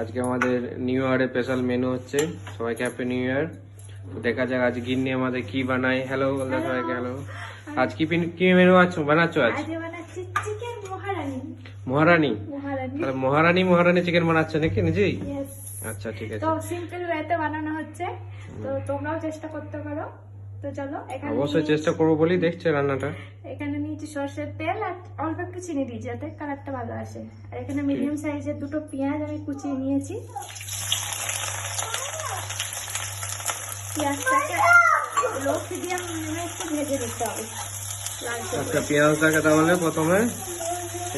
আজকে আমাদের নিউ ইয়ারের স্পেশাল মেনু হচ্ছে। সবাইকে হ্যাপি নিউ ইয়ার দেখা যাক আজ গিন্নি আমাদের কি বানায়। হ্যালো বলতে সবাইকে হ্যালো আজ কি কি মেনু আছো বানাচ্ছো আজ? মহারানি। তাহলে মহারানী মহারানী চিকেন বানাচ্ছো নাকি নিজেই? আচ্ছা ঠিক আছে। তো সিম্পল ওয়েতে বানানো হচ্ছে। তো তোমরাও চেষ্টা করতে পারো। তো চলো এখানে অবশ্যই চেষ্টা করব বলেই দেখছে রান্নাটা। এখানে নিয়েছি সর্ষের তেল আর অল্প একটু চিনি যাতে কালারটা ভালো আসে। আর এখানে মিডিয়াম সাইজের দুটো পেঁয়াজ আমি কুচিয়ে নিয়েছি। পেঁয়াজটাকে লো মিডিয়াম একটু ভেজে নিতে হবে। লালচে আচ্ছা পেঁয়াজটাকে তাহলে প্রথমে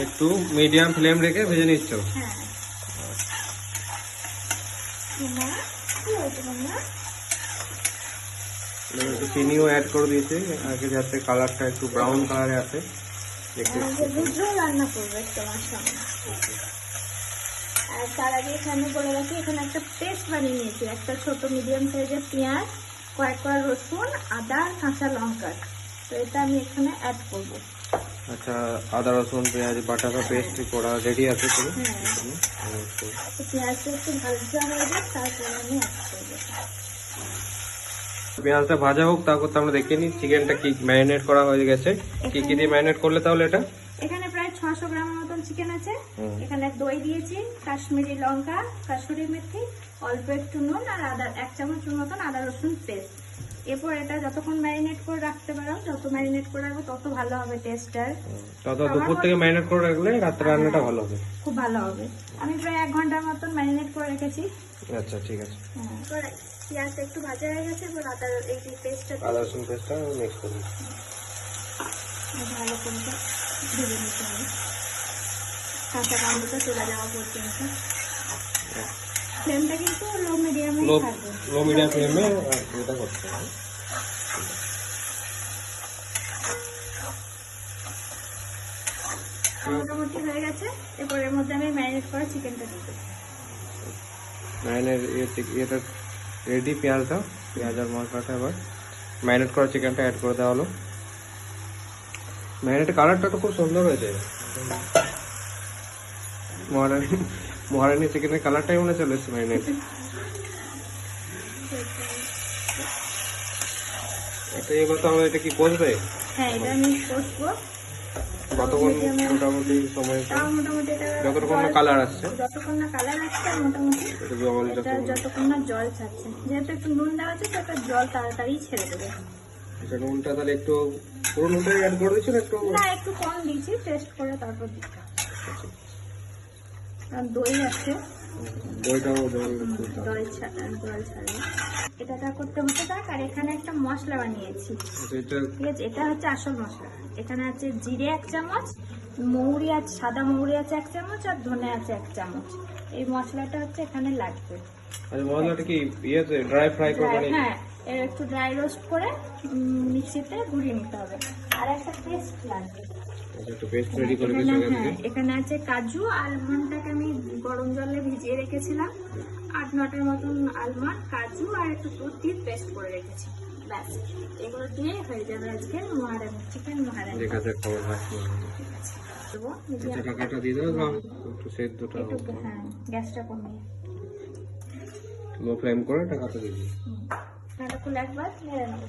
একটু মিডিয়াম ফ্লেম রেখে ভেজে নিচ্ছ? হ্যাঁ। মাম্মা? একটু চিনিও অ্যাড করে দিয়েছে। আগে যাতে কালারটা একটু ব্রাউন কালারে আসে দেখতে রান্না করবে তোমার সামনে আর তার আগে এখানে বলে রাখি এখানে একটা পেস্ট বানিয়ে নিয়েছি। একটা ছোট মিডিয়াম সাইজের পেঁয়াজ কয়েক কয়েক রসুন আদা কাঁচা লঙ্কা। তো এটা আমি এখানে অ্যাড করব। আচ্ছা আদা রসুন পেঁয়াজ বাটাটা পেস্ট করা রেডি আছে তো? হ্যাঁ। আচ্ছা। পেঁয়াজটা একটু ভাজা হয়ে যাক তারপরে আমি অ্যাড করব। পেঁয়াজটা ভাজা হোক তারপর তো আমরা দেখে নিই চিকেনটা কি ম্যারিনেট করা হয়ে গেছে। কি কি দিয়ে ম্যারিনেট করলে তাহলে এটা? এখানে প্রায় ছশো গ্রামের মতন চিকেন আছে। এখানে দই দিয়েছি কাশ্মীরি লঙ্কা কাশ্মীরি মেথি অল্প একটু নুন আর আদা এক চামচ মতন আদা রসুন পেস্ট। এরপর এটা যতক্ষণ ম্যারিনেট করে রাখতে পারো যত ম্যারিনেট করে রাখব তত ভালো হবে টেস্টটার। তত দুপুর থেকে ম্যারিনেট করে রাখলে রাত্রে রান্নাটা ভালো হবে। খুব ভালো হবে। আমি প্রায় এক ঘণ্টার মতন ম্যারিনেট করে রেখেছি। আচ্ছা ঠিক আছে। হ্যাঁ। পেঁয়াজটা একটু ভাজা হয়ে গেছে এবার আদা এই যে পেস্টটা আদা রসুন পেস্টটা মিক্স করবি ভালো করে ভেজে নিতে হবে। কাঁচা কামড়টা চলে যাওয়া পর্যন্ত। ফ্লেমটা কিন্তু লো মিডিয়ামে থাকবে। লো মিডিয়াম ফ্লেমে এটা করতে হবে। মোটামুটি হয়ে গেছে। এরপর এর মধ্যে আমি ম্যারিনেট করা চিকেনটা দিয়ে দেবো। ম্যারিনেট এটা রেডি পেঁয়াজটা পেঁয়াজ আর মশলাটা এবার ম্যারিনেট করা চিকেনটা অ্যাড করে দেওয়া হলো। ম্যারিনেট কালারটা তো খুব সুন্দর হয়েছে। মহারানী মহারানী চিকেনের কালারটাই মনে চলে এসছে ম্যারিনেট। এটা ইয়ে করতে হবে এটা কি করবে হ্যাঁ এটা আমি কতক্ষণ মোটামুটি সময় তাও মোটামুটি এটা যতক্ষণ না কালার আসছে। যতক্ষণ না কালার আসছে মোটামুটি জল যতক্ষণ না জল ছাড়ছে। যেহেতু একটু নুন দেওয়া আছে তো জল তাড়াতাড়ি ছেড়ে দেবে। এটা নুনটা তাহলে একটু পুরো নুনটাই অ্যাড করে দিচ্ছেন একটু? না একটু কম দিয়েছি টেস্ট করে তারপর আর দই আছে। দইটাও জল একটু জল ছাড়া। এটা করতে হতে থাক আর এখানে একটা মশলা বানিয়েছি। আচ্ছা, ঠিক আছে এটা হচ্ছে আসল মশলা। এখানে আছে জিরে এক চামচ মৌরি আছে সাদা মৌরি আছে এক চামচ আর ধনে আছে এক চামচ। এই মশলাটা হচ্ছে এখানে লাগবে। আচ্ছা মশলাটা কি ইয়েতে ড্রাই ফ্রাই করে হ্যাঁ একটু ড্রাই রোস্ট করে মিক্সিতে ঘুরিয়ে নিতে হবে। আর একটা পেস্ট লাগবে। একটু পেস্ট রেডি করে এখানে হ্যাঁ এখানে আছে কাজু আলমন্ডটাকে আমি গরম জলে ভিজিয়ে রেখেছিলাম। আট নটার মতন আলমন্ড কাজু আর একটু দুধ দিয়ে পেস্ট করে রেখেছি। ব্যাস এগুলো দিয়ে হয়ে যাবে আজকে মহারানি চিকেন মহারানি। ঠিক আছে খবর আচ্ছা দিয়ে একটু সেদ্ধটা হ্যাঁ গ্যাসটা কমিয়ে। লো ফ্লেম করে টাকাটা দিয়ে দিই। খুলে একবার নেড়ে নেব।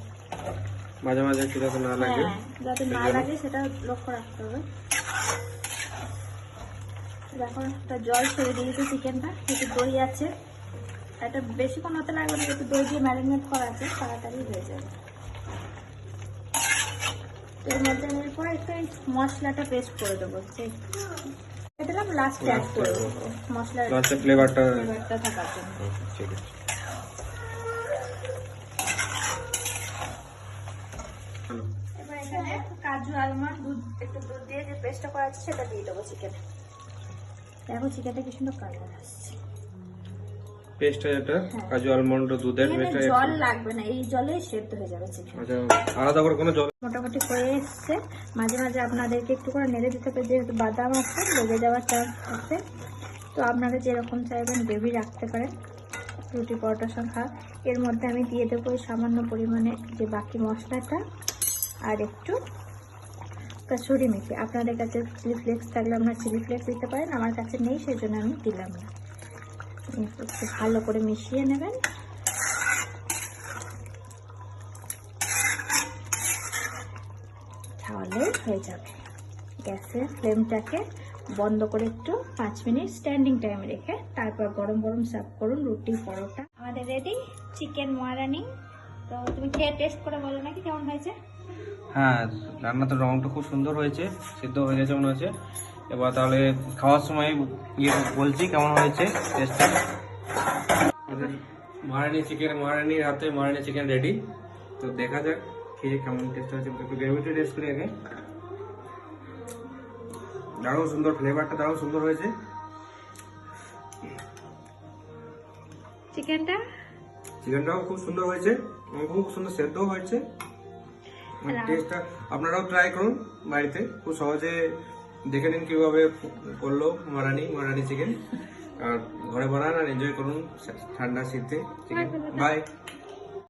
মাঝে মাঝে একটু যাতে না লাগে। হ্যাঁ যাতে না লাগে সেটা লক্ষ্য রাখতে হবে। দেখো একটা জল ছেড়ে দিয়েছি চিকেনটা একটু দই আছে। এটা বেশিক্ষণ হতে লাগবে না একটু দই দিয়ে ম্যারিনেট করা আছে তাড়াতাড়ি হয়ে যাবে। এর মধ্যে এরপর একটু মশলাটা পেস্ট করে দেবো এটা লাস্টে অ্যাড করে দেবো মশলার ফ্লেভারটা ফ্লেভারটা থাকার জন্য। ঠিক আছে। এবার এখানে কাজু আলমন্ড দুধ একটু দুধ দিয়ে যে পেস্টটা করা আছে সেটা দিয়ে দেবো চিকেনে দেখো চিকেনটা কি সুন্দর কালার আসছে। পেস্টটা যেটা কাজু আলমন্ড দুধের পেস্টটা জল লাগবে না এই সেদ্ধ হয়ে যাবে চিকেন আচ্ছা আলাদা করে কোনো জল মোটামুটি হয়ে এসছে। মাঝে মাঝে আপনাদেরকে একটু করে নেড়ে দিতে হবে যেহেতু বাদাম আছে লেগে যাওয়ার চান্স আছে। তো আপনারা যেরকম চাইবেন বেবি রাখতে পারেন। রুটি পরোটার সংখ্যা এর মধ্যে আমি দিয়ে দেবো সামান্য পরিমাণে যে বাকি মশলাটা। আর একটু কাসুরি মেথি। আপনাদের কাছে চিলি ফ্লেক্স থাকলে আপনারা চিলি ফ্লেক্স দিতে পারেন, আমার কাছে নেই সেই জন্য আমি দিলাম না। একটু ভালো করে মিশিয়ে নেবেন। তাহলে হয়ে যাবে। গ্যাসের ফ্লেমটাকে বন্ধ করে একটু পাঁচ মিনিট স্ট্যান্ডিং টাইম রেখে তারপর গরম গরম সার্ভ করুন রুটি, পরোটা। আমাদের রেডি চিকেন মহারানি তো তুমি খেয়ে টেস্ট করে বলো নাকি কেমন হয়েছে? হ্যাঁ রান্না তো রংটা খুব সুন্দর হয়েছে সিদ্ধ হয়ে গেছে মনে হচ্ছে। এবার তাহলে খাওয়ার সময় ইয়ে বলছি কেমন হয়েছে টেস্টটা মহারানি চিকেন মহারানির হাতে মহারানি চিকেন রেডি তো দেখা যাক খেয়ে কেমন টেস্ট হয়েছে। একটু গ্রেভিটা টেস্ট করি আগে। দারুণ সুন্দর ফ্লেভারটা দারুণ সুন্দর হয়েছে। চিকেনটা চিকেনটাও খুব সুন্দর হয়েছে খুব সুন্দর সেদ্ধও হয়েছে। টেস্টটা আপনারাও ট্রাই করুন বাড়িতে। খুব সহজে দেখে নিন কীভাবে করল মারানি মারানি চিকেন আর ঘরে বানান আর এনজয় করুন ঠান্ডা শীতে। Chicken by